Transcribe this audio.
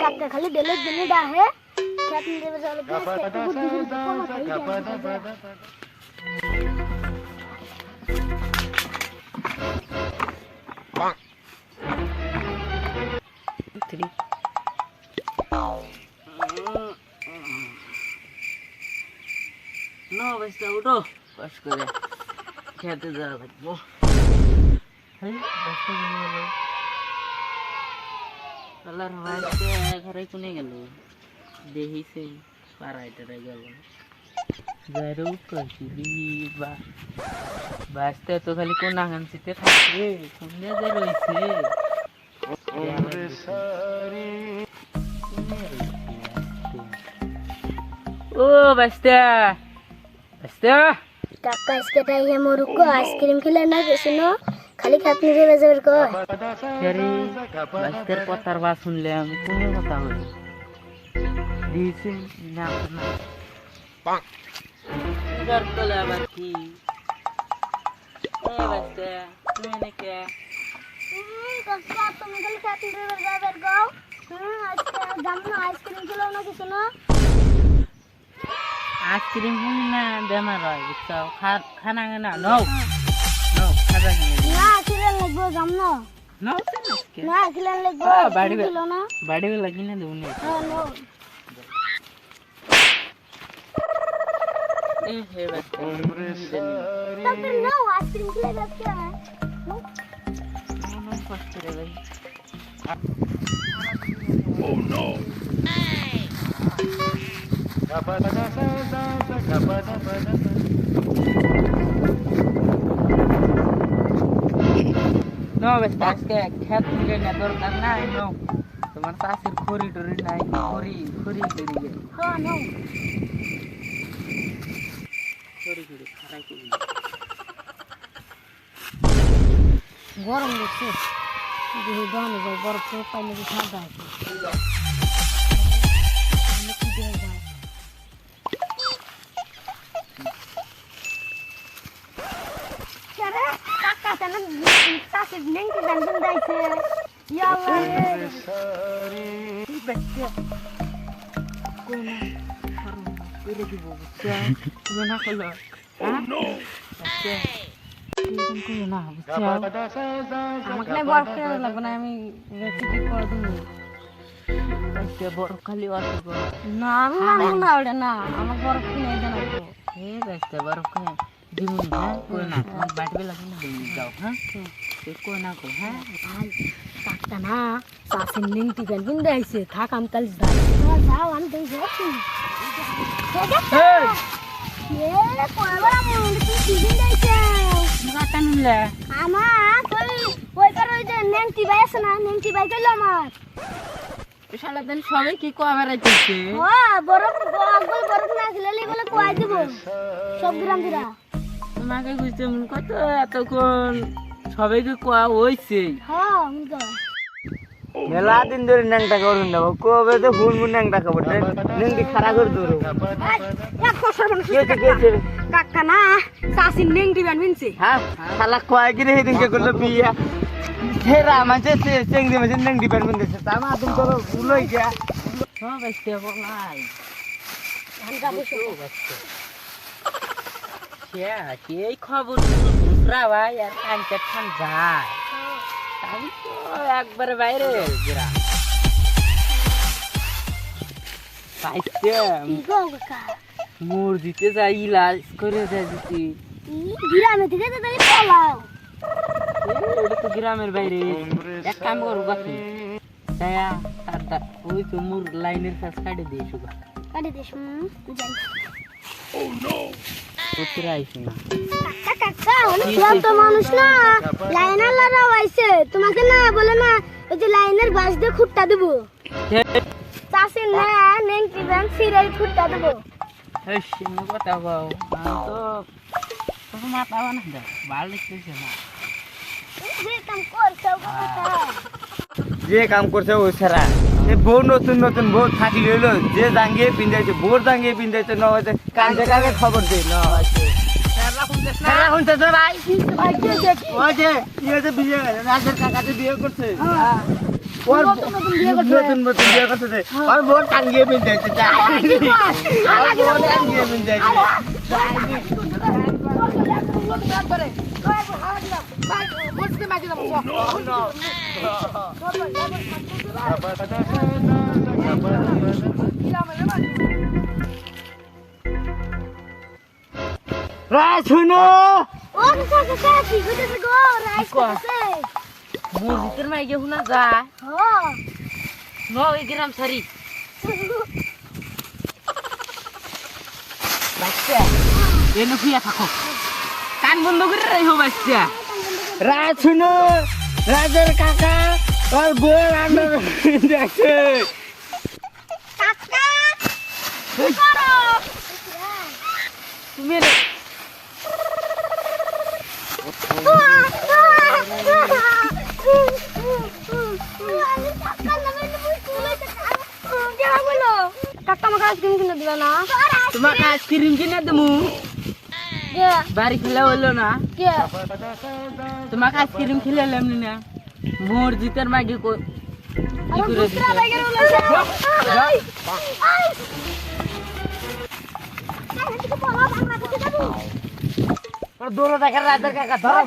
কাকা খালি ডেলে দিনে ডাহে খেত নিতে চলে একটু বুদ্ধি বুদ্ধি কোনো খালি থ্রি নো বাচ্চা উঠো পাস করে খেতে যাওয়া লাগবো হ্যাঁ বাচ্চা কোনে গেল কালার বাচ্চা ঘরে কোনে গেল দেখিছে পাড়ায় টাড়ায় গেল যাইরে উঠছি বা বাঁচতে তো খালি কোন আগানছিতে থাকবে কোনে যে রয়েছে ও বাস্তা বাস্তা কাকা আজকে তাই হে মোরুকো আইসক্রিম খেলে না গেছে না খালি খেত নিতে বেজাবের কয় আরে বাস্তার কথার বা শুনলে আমি কোনে কথা বলি দিয়েছে না না যার তলে আবার কি? এ বাস্তা তুমি নাকি কাকা তুমি খালি খেত নিতে বেজাবের কও হুম আজকে দাম আইসক্রিম খেলো না কিছু না? আইসক্রিম না বেমার হয় বুঝছ? খানা না নৌ নৌ খাবা কিনে না খেলে লাগবো দাম না নৌ না খেলে লাগবো বাড়ি খেলো না বাড়ি বেলা কিনে দেবো না হ্যাঁ নো এ হে বাস্তা ডক্টর নো আইসক্রিম খেলে যাচ্ছে নো মন কষ্ট রে নো বেশ আজকে খেত মিলে না দরকার নাই নো। তোমার চাষের খড়ি টরি নাই খড়ি খড়ি করি গে। হ্যাঁ নো। খড়ি করি খারাই করি গরম লাগছে বরফ পাইলে ঠান্ডা আছে বরফ কেনা খালি না না না আমার বরফ কিনে দেন এ বাচ্চা বড় খালি হ্যাঁ কই না তোমার বাড়ি বেলা কিনে দিমুন যাও হ্যাঁ এ কই না কই হ্যাঁ কাকটা না চাষের নিংটি গান কিনতে আইছে থাক আমি কাল যাই যাও আমি দেই যাচ্ছি কাটা নিলে আমার ওই ওই কার ওই যে নেংটি বাই আছে না নেংটি বাই গেল আমার শালা দেন সবাই কি কো আবার আইতেছে ও বরফ আগল বরফ না খেলে বলে কোয়াই দিব সব গ্রাম দিরা তোমাকে বুঝতে মন কত এতক্ষণ সবাইকে কোয়া হইছে? হ্যাঁ মেলা দিন ধরে ন্যাংটা করুন না কবে তো ফুল মুন ন্যাংটা খাব ন্যাংটি খারা করে কেছে কাকা না চাষির নেংটি গান বিনছে। হ্যাঁ শালা কয় কিনে সেদিনকে করল বিয়া? সেরা মাঝে চেংড়ি মাঝে ন্যাংটি প্যান্ট পিনতেছে তা মা তুমি তো ভুল হয়ে গিয়া সব আসতে বলাই এই খবর বুসরা ভাই আর কাঞ্চা খান যায় আমি তো একবারে বাইরে গেরা মোর দিতে যাই ইলাজ করে দেয় দিতে গ্রামে থেকে তো তাই পলাও। এটা তো গ্রামের বাইরে। এক কাম করো বাকি দয়া তার তার। ওই তো মোর লাইনের কাছে কাটে দিয়ে শুকা কাটে দিস যাই। না কাকা তো মানুষ না? লাইনার লড়াও আইছে। তোমাকে না বলে না ওই যে লাইনের বাস দিয়ে খুঁটটা দেবো। চাষের না নেংটি ব্যাংক সিরাই খুঁটটা দেবো। এই সিনে কথা বাও তো তোকে মাথা বানা দে ভালো লাগতেছে না। যে কাম করছে যে কাম করছে ওই সারা। এ বউ নতুন নতুন বউ থাকলে হইল যে জাঙ্গিয়ে পিন্ধাইছে বোর জাঙ্গিয়ে পিন্ধাইছে ন হয়েছে কান্দে কাকে খবর দে ন হয়েছে খেলা শুনতে তো ভাই ওই যে ইয়ে যে বিয়ে রাজের কাকাতে বিয়ে করছে ওর নতুন নতুন বিয়ে করছে। নতুন নতুন বিয়ে করছে যে। ওর বোন টাঙ্গিয়ে পিন্ধাইছে যা ওর বোন টাঙ্গিয়ে পিন্ধাইছে রায় শুনো। ও কাকা কাকা কি কইতেছে গো? রাইস কয়? কইতেছে মসজিদের মাইকে শোনা যায়। হ। ন ওই গ্রাম সারি বাচ্চা এনে শুয়ে থাকো। কান বন্ধ করে রাখো বাচ্চা। রায় শুনো রাজের কাকা ওর বোন আন্ডার করো? তুমি আমাকে আইসক্রিম কিনে দিবে না। তোমাকে আইসক্রিম কিনে দেবো। বাড়ি খেলে হলো না কে তোমাকে আইসক্রিম খেলে এমনি না মসজিদের মাইকে কো- কি আমার করে দুসরা দিছে? ব্যাগের উল্লেছে আই আই দোলো দেখার রাজের কাকা ধরো